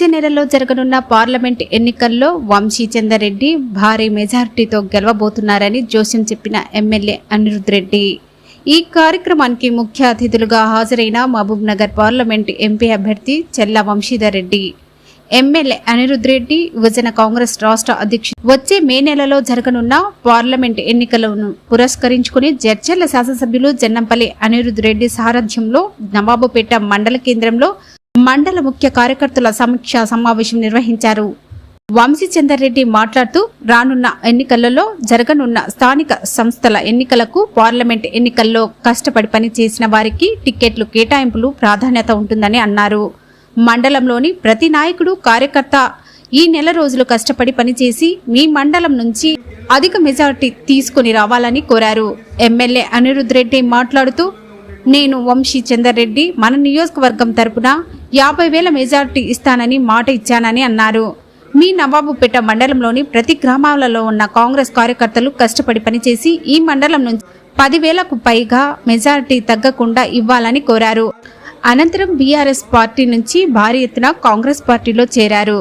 వచ్చే నెలలో జరగనున్న పార్లమెంట్ ఎన్నికల్లో వంశీచందర్ రెడ్డి భారీ మెజార్టీతో గెలవబోతున్నారని జోస్యం చెప్పిన ఎమ్మెల్యే అనిరుద్ రెడ్డి ఈ కార్యక్రమానికి ముఖ్య అతిథులుగా హాజరైన మహబూబ్ నగర్ పార్లమెంట్ ఎంపీ అభ్యర్థి చెల్ల వంశీధర్ రెడ్డి ఎమ్మెల్యే అనిరుద్ రెడ్డి యువజన కాంగ్రెస్ రాష్ట్ర అధ్యక్షుడు వచ్చే మే నెలలో జరగనున్న పార్లమెంట్ ఎన్నికలను పురస్కరించుకుని జడ్చర్ల శాసనసభ్యులు జన్నంపల్లి అనిరుద్ రెడ్డి సారథ్యంలో నవాబుపేట మండల కేంద్రంలో మండల ముఖ్య కార్యకర్తల సమీక్ష సమావేశం నిర్వహించారు. వంశీచందర్ రెడ్డి మాట్లాడుతూ రానున్న ఎన్నికలలో జరగనున్న స్థానిక సంస్థల ఎన్నికలకు పార్లమెంట్ ఎన్నికల్లో కష్టపడి పనిచేసిన వారికి టిక్కెట్లు కేటాయింపులు ప్రాధాన్యత ఉంటుందని అన్నారు. మండలంలోని ప్రతి నాయకుడు కార్యకర్త ఈ నెల రోజులు కష్టపడి పనిచేసి మీ మండలం నుంచి అధిక మెజార్టీ తీసుకుని రావాలని కోరారు. ఎమ్మెల్యే అనిరుద్ రెడ్డి మాట్లాడుతూ నేను వంశీ చందర్ రెడ్డి మన నియోజకవర్గం తరపున యాభై వేల మెజార్టీ ఇస్తానని మాట ఇచ్చానని అన్నారు. మీ నవాబుపేట మండలంలోని ప్రతి గ్రామాలలో ఉన్న కాంగ్రెస్ కార్యకర్తలు కష్టపడి పనిచేసి ఈ మండలం నుంచి పదివేలకు పైగా మెజారిటీ తగ్గకుండా ఇవ్వాలని కోరారు. అనంతరం బీఆర్ఎస్ పార్టీ నుంచి భారీ ఎత్తున కాంగ్రెస్ పార్టీలో చేరారు.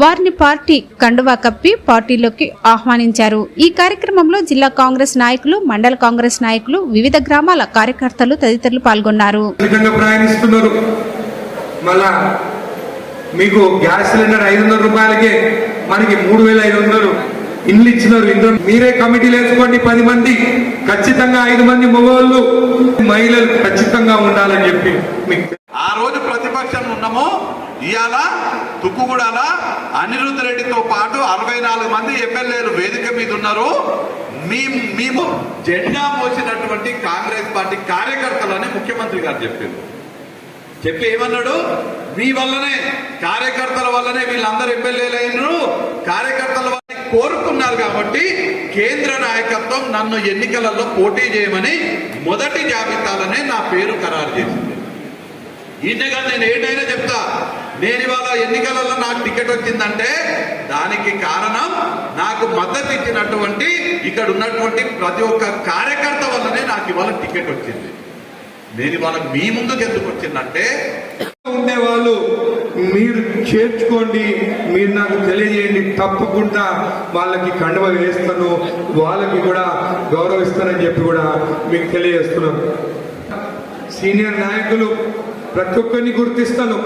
వారిని పార్టీ కండువా కప్పి పార్టీలోకి ఆహ్వానించారు. ఈ కార్యక్రమంలో జిల్లా కాంగ్రెస్ నాయకులు మండల కాంగ్రెస్ నాయకులు వివిధ గ్రామాల కార్యకర్తలు తదితరులు పాల్గొన్నారు. మళ్ళా మీకు గ్యాస్ సిలిండర్ ఐదు వందల రూపాయలకే మనకి మూడు వేల ఐదు వందలు ఇండ్లు ఇచ్చినారు ఇందులో మీరే కమిటీలు వేసుకోండి పది మంది ఖచ్చితంగా ఐదు మంది మగవాళ్ళు. మహిళలు ఖచ్చితంగా ఉండాలని చెప్పి మీకు ఆ రోజు ప్రతిపక్షం ఉన్నాము ఇవాళ తుక్కుగూడాల అనిరుద్ధ రెడ్డితో పాటు అరవై నాలుగు మంది ఎమ్మెల్యేలు వేదిక మీద ఉన్నారు. మేము మేము జెండా మోసినటువంటి కాంగ్రెస్ పార్టీ కార్యకర్తలని ముఖ్యమంత్రి గారు చెప్పారు చెప్పి ఏమన్నాడు? మీ వల్లనే కార్యకర్తల వల్లనే వీళ్ళందరూ ఎమ్మెల్యేలు అయినరు. కార్యకర్తల వల్ల కోరుకున్నారు కాబట్టి కేంద్ర నాయకత్వం నన్ను ఎన్నికలలో పోటీ చేయమని మొదటి జాబితాలనే నా పేరు ఖరారు చేసింది. ఈయనగా నేను ఏంటైనా చెప్తా నేను ఇవాళ ఎన్నికలలో నాకు టికెట్ వచ్చిందంటే దానికి కారణం నాకు మద్దతు ఇచ్చినటువంటి ఇక్కడ ఉన్నటువంటి ప్రతి ఒక్క కార్యకర్త వల్లనే నాకు ఇవాళ టికెట్ వచ్చింది. నేను ఇవాళ మీ ముందుకు ఎందుకు వచ్చిందంటే ఉండేవాళ్ళు మీరు చేర్చుకోండి మీరు నాకు తెలియజేయండి తప్పకుండా వాళ్ళకి కండవ వేస్తాను వాళ్ళకి కూడా గౌరవిస్తానని చెప్పి కూడా మీకు తెలియజేస్తున్నాను. సీనియర్ నాయకులు ప్రతి ఒక్కరిని గుర్తిస్తాను.